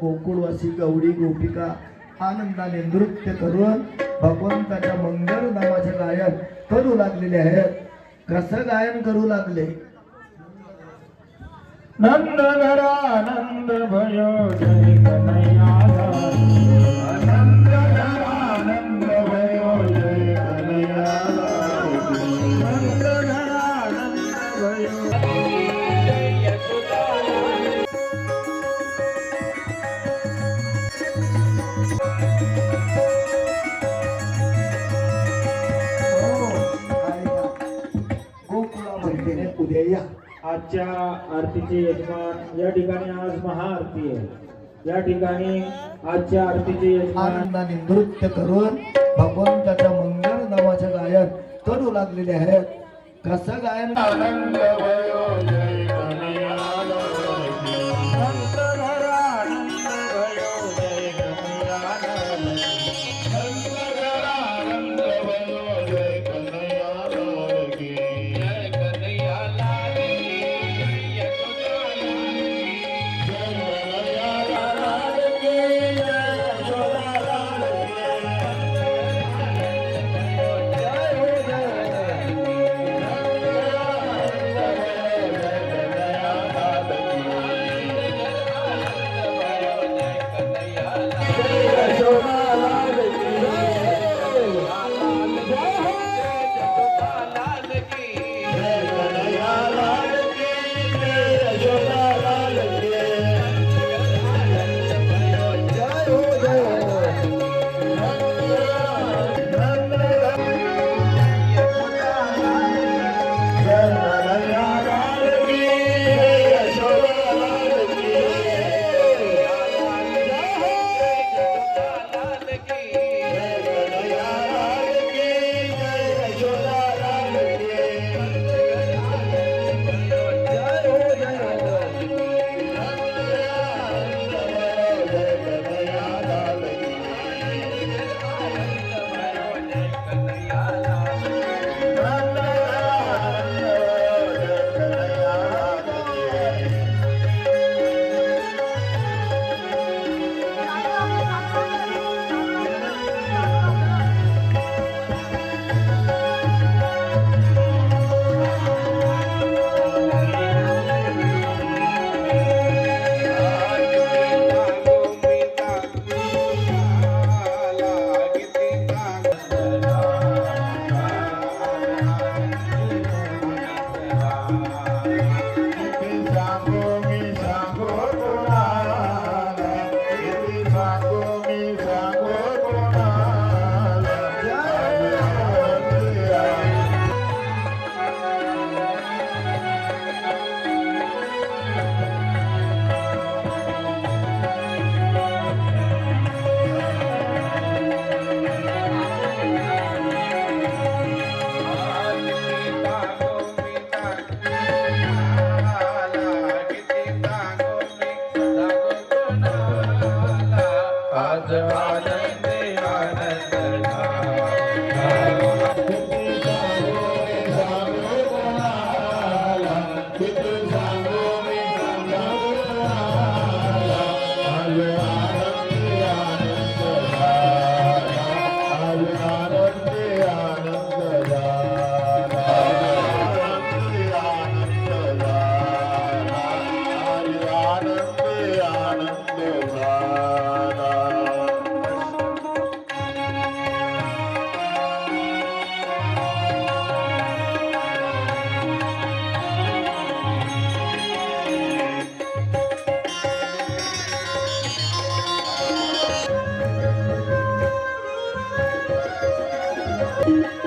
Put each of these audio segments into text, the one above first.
गोकुळवासी गौरी गोपिका आनंदाने नृत्य करून भगवंताच्या मंगल नामाचे गायन करू लागलेले आहेत. कसं गायन करू लागले? नंद आनंद भयो जय कन्हैया. नंद उद्या या आजच्या आरतीचे यजमान या ठिकाणी आज महाआरती आहे. या ठिकाणी आजच्या आरतीचे यजमान आनंदाने नृत्य करून भगवंताच्या मंगल नामाचे गायन करू लागलेले आहेत. कसं गायन? आनंद जय Show जय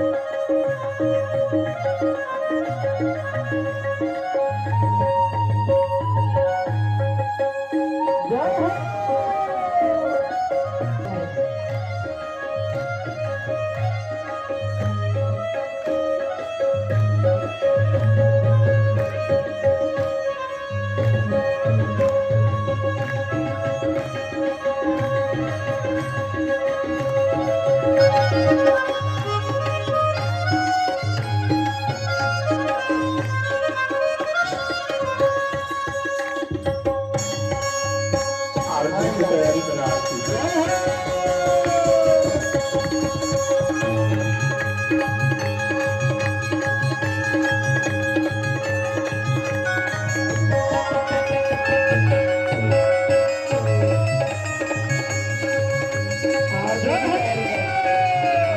जय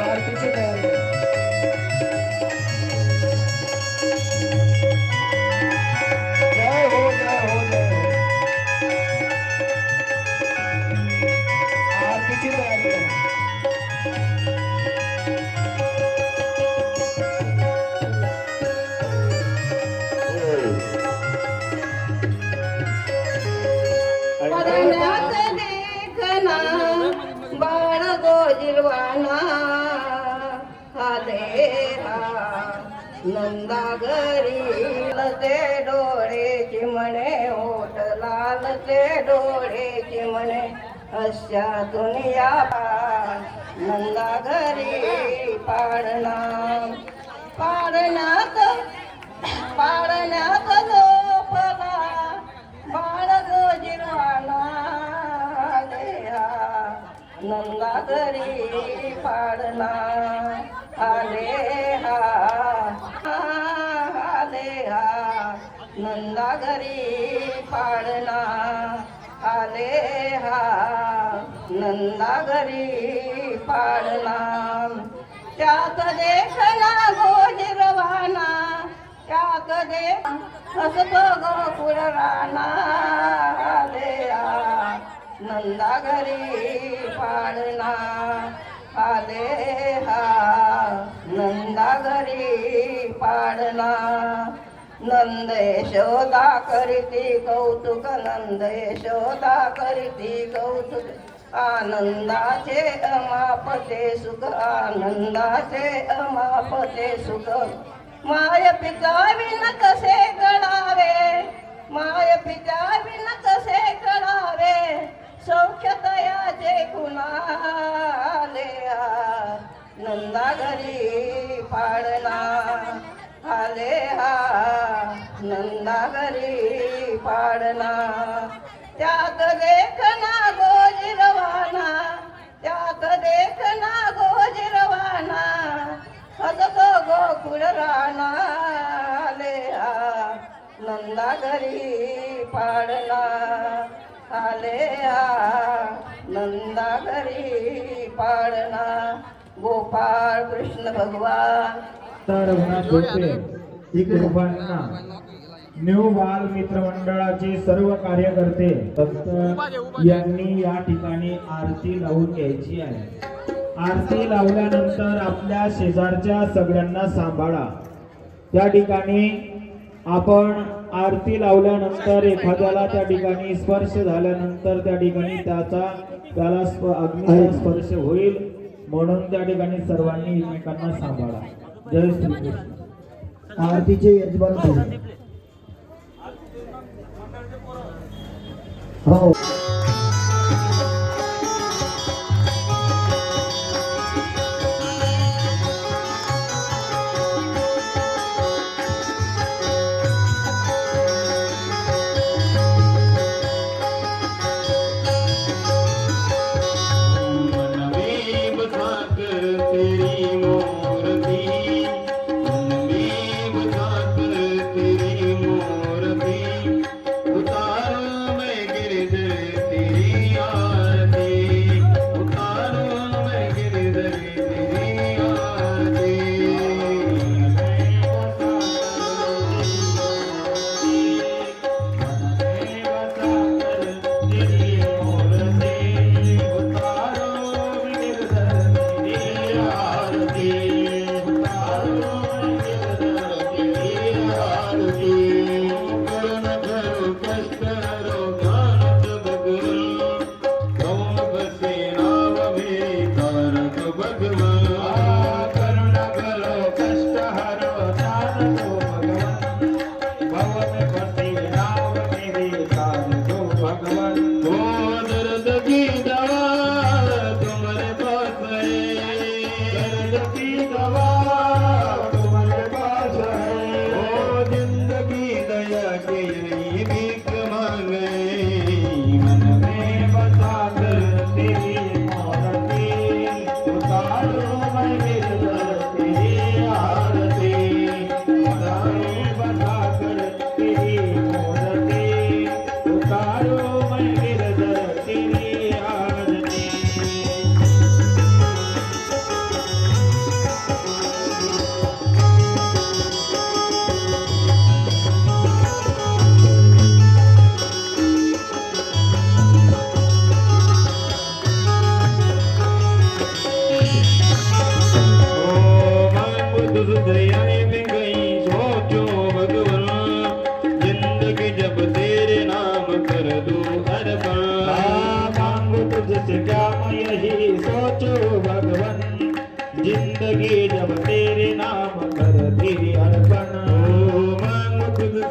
आरतीची तयारी. डोळे चिमणे अशा दुनिया नंदा घरी पाडना पाडण्यात पाडण्यात झोपला बाळ गोजिरवाना देहा नंदा घरी पाडना आले हा आले हा. नंदा घरी पाडना आले हा नंदा घरी पाडना त्यात देखना गोजिरवाना त्यात दे असतो गोकुळ राणा आले हा नंदा घरी पाडना आले हा नंदा घरी पाडना नंद यशोदा करीती कौतुक नंद यशोदा करीती कौतुक. आनंदाचे अमापते सुख आनंदाचे अमापते सुख. माय पिता विन कसे कळावे? माय पिता विन कसे कळावे? सौख्यतयाचे कुणाले? आ. नंदा घरी पाडला आले हा. नंदा घरी पाडला त्यात देखना गोजिरवाना त्यात देखना गोजिरवाना हसतो गोकुळ राणा आले हा नंदा घरी पाडला आले नंदा घरी पाडला गोपाळ कृष्ण भगवान. तर इकडे. कृपांना न्यू बाल मित्र मंडळाचे सर्व कार्यकर्ते भक्त यांनी या ठिकाणी आरती लावून घ्यायची आहे. आरती लावल्यानंतर आपल्या शेजारच्या सगळ्यांना सांभाळा. त्या ठिकाणी आपण आरती लावल्यानंतर एखाद्याला त्या ठिकाणी स्पर्श झाल्यानंतर त्या ठिकाणी त्याचा त्याला अग्नीचा स्पर्श होईल. म्हणून त्या ठिकाणी सर्वांनी एकमेकांना सांभाळा. जय श्रीकृष्ण. आरतीचे यजमान बोला. हो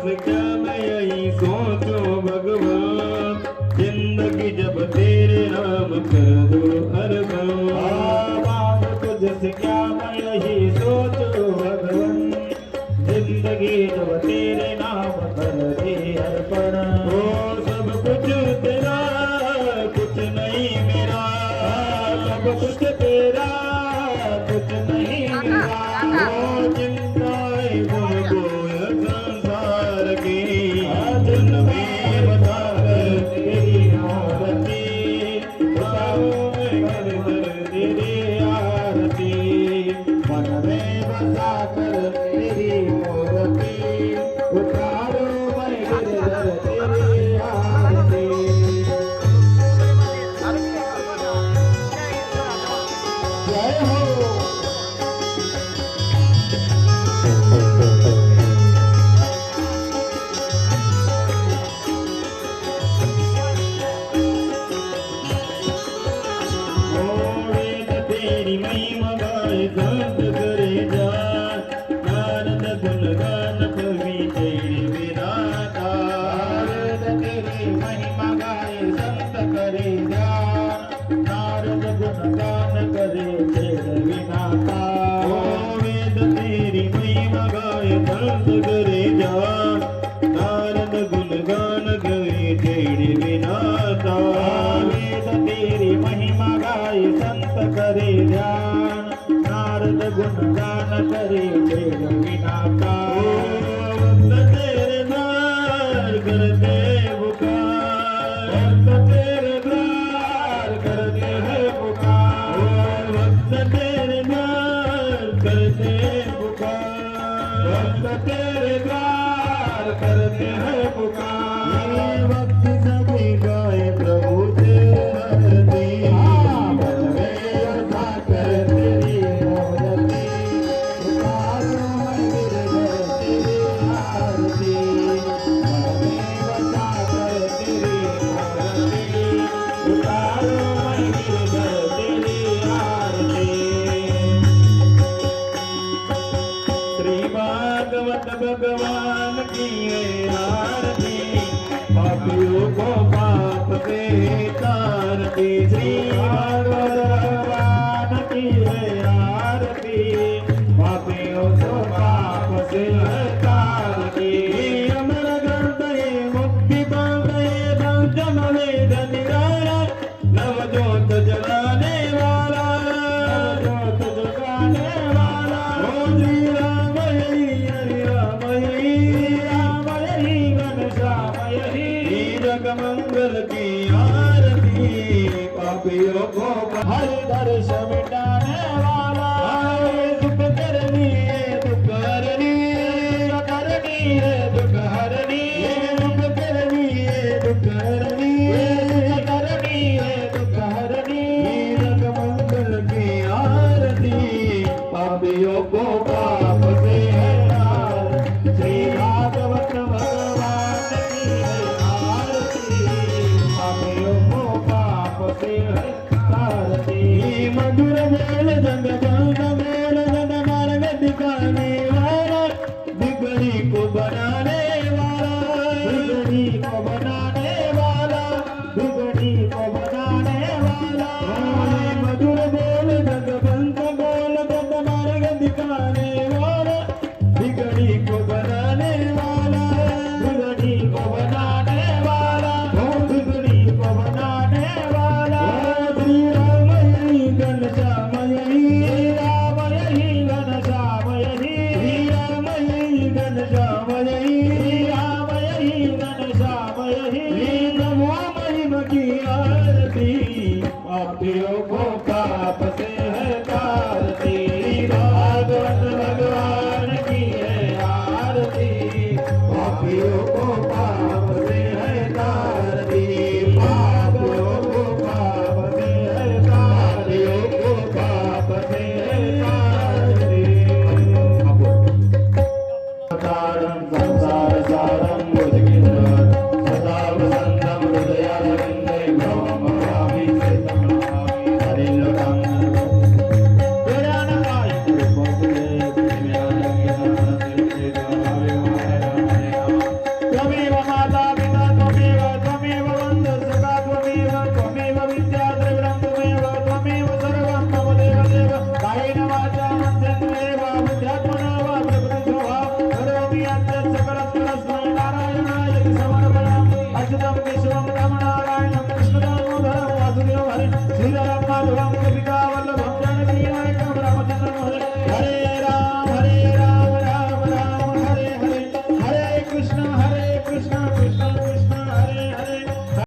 Africa. जय हो